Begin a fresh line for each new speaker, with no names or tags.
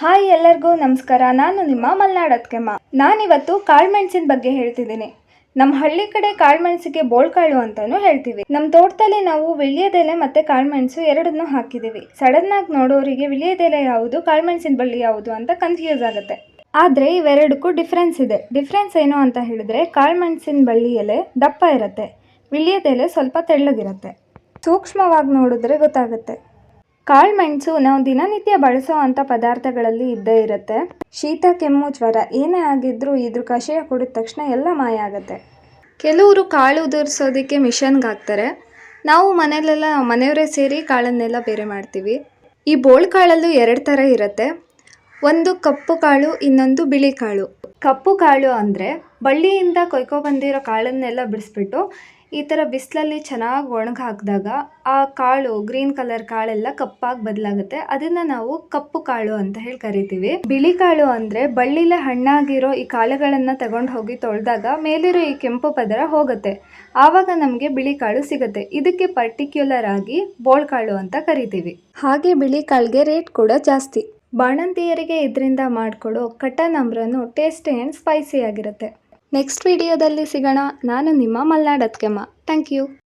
Hi ಎಲ್ಲರಿಗೂ ನಮಸ್ಕಾರ. ನಾನು ನಿಮ್ಮ ಮಲ್ನಾಡ್ ಅತ್ಕೆಮ್ಮ ನಾನಿವತ್ತು ಕಾಳುಮೆಣಸಿನ ಬಗ್ಗೆ ಹೇಳ್ತಿದ್ದೀನಿ. ನಮ್ಮ ಹಳ್ಳಿ ಕಡೆ ಕಾಳುಮೆಣಸಿಗೆ ಬೋಳ್ಕಾಳು ಅಂತಲೂ ಹೇಳ್ತೀವಿ. ನಮ್ಮ ತೋಟದಲ್ಲಿ ನಾವು ವಿಳ್ಯದೆಲೆ ಮತ್ತು ಕಾಳುಮೆಣಸು ಎರಡನ್ನೂ ಹಾಕಿದ್ದೀವಿ ಸಡನ್ ಆಗಿ ನೋಡೋರಿಗೆ ವಿಳ್ಯದೆಲೆ ಯಾವುದು ಕಾಳುಮೆಣಸಿನ ಬಳ್ಳಿ ಯಾವುದು ಅಂತ ಕನ್ಫ್ಯೂಸ್ ಆಗುತ್ತೆ. ಆದರೆ ಇವೆರಡಕ್ಕೂ ಡಿಫ್ರೆನ್ಸ್ ಇದೆ. ಡಿಫ್ರೆನ್ಸ್ ಏನು ಅಂತ ಹೇಳಿದ್ರೆ ಕಾಳುಮೆಣಸಿನ ಬಳ್ಳಿ ಎಲೆ ದಪ್ಪ ಇರುತ್ತೆ. ವಿಳ್ಯದೆಲೆ ಸ್ವಲ್ಪ ತೆಳ್ಳಗಿರುತ್ತೆ. ಸೂಕ್ಷ್ಮವಾಗಿ ನೋಡಿದ್ರೆ ಗೊತ್ತಾಗುತ್ತೆ. ಕಾಳುಮೆಣಸು ನಾವು ದಿನನಿತ್ಯ ಬಳಸೋ ಅಂಥ ಪದಾರ್ಥಗಳಲ್ಲಿ ಇದ್ದೇ ಇರುತ್ತೆ. ಶೀತ, ಕೆಮ್ಮು, ಜ್ವರ ಏನೇ ಆಗಿದ್ರೂ ಇದ್ರ ಕಷಾಯ ಕುಡಿದ ತಕ್ಷಣ ಎಲ್ಲ ಮಾಯ ಆಗುತ್ತೆ. ಕೆಲವರು ಕಾಳು ಉದುರಿಸೋದಕ್ಕೆ ಮಿಷನ್ಗೆ ಹಾಕ್ತಾರೆ ನಾವು ಮನೆಯಲ್ಲೆಲ್ಲ ಮನೆಯವರೇ ಸೇರಿ ಕಾಳನ್ನೆಲ್ಲ ಬೇರೆ ಮಾಡ್ತೀವಿ. ಈ ಬೋಳ್ ಕಾಳಲ್ಲೂ ಎರಡು ಥರ ಇರುತ್ತೆ. ಒಂದು ಕಪ್ಪು ಕಾಳು, ಇನ್ನೊಂದು ಬಿಳಿ ಕಾಳು. ಕಪ್ಪು ಕಾಳು ಅಂದರೆ ಬಳ್ಳಿಯಿಂದ ಕೊಯ್ಕೊ ಬಂದಿರೋ ಕಾಳನ್ನೆಲ್ಲ ಬಿಡಿಸ್ಬಿಟ್ಟು ಈ ಥರ ಬಿಸಿಲಲ್ಲಿ ಚೆನ್ನಾಗಿ ಒಣಗಿ ಹಾಕಿದಾಗ ಆ ಕಾಳು, ಗ್ರೀನ್ ಕಲರ್ ಕಾಳೆಲ್ಲ ಕಪ್ಪಾಗಿ ಬದಲಾಗುತ್ತೆ. ಅದನ್ನ ನಾವು ಕಪ್ಪು ಕಾಳು ಅಂತ ಹೇಳಿ ಕರಿತೀವಿ. ಬಿಳಿ ಕಾಳು ಅಂದರೆ ಬಳ್ಳಿಲೆ ಹಣ್ಣಾಗಿರೋ ಈ ಕಾಳುಗಳನ್ನು ತಗೊಂಡು ಹೋಗಿ ತೊಳೆದಾಗ ಮೇಲಿರೋ ಈ ಕೆಂಪು ಪದರ ಹೋಗುತ್ತೆ. ಆವಾಗ ನಮಗೆ ಬಿಳಿ ಕಾಳು ಸಿಗುತ್ತೆ. ಇದಕ್ಕೆ ಪರ್ಟಿಕ್ಯುಲರ್ ಆಗಿ ಬೋಳ್ ಕಾಳು ಅಂತ ಕರಿತೀವಿ. ಹಾಗೆ ಬಿಳಿ ಕಾಳಿಗೆ ರೇಟ್ ಕೂಡ ಜಾಸ್ತಿ. ಬಾಣಂತಿಯರಿಗೆ ಇದರಿಂದ ಮಾಡಿಕೊಡೋ ಕಟನ್ ಅಂಬ್ರನು ಟೇಸ್ಟಿ ಆ್ಯಂಡ್ ಸ್ಪೈಸಿ ಆಗಿರುತ್ತೆ. ನೆಕ್ಸ್ಟ್ ವಿಡಿಯೋದಲ್ಲಿ ಸಿಗೋಣ. ನಾನು ನಿಮ್ಮ ಮಲ್ನಾಡ್ ಅತ್ಕೆಮ್ಮ ಥ್ಯಾಂಕ್ ಯು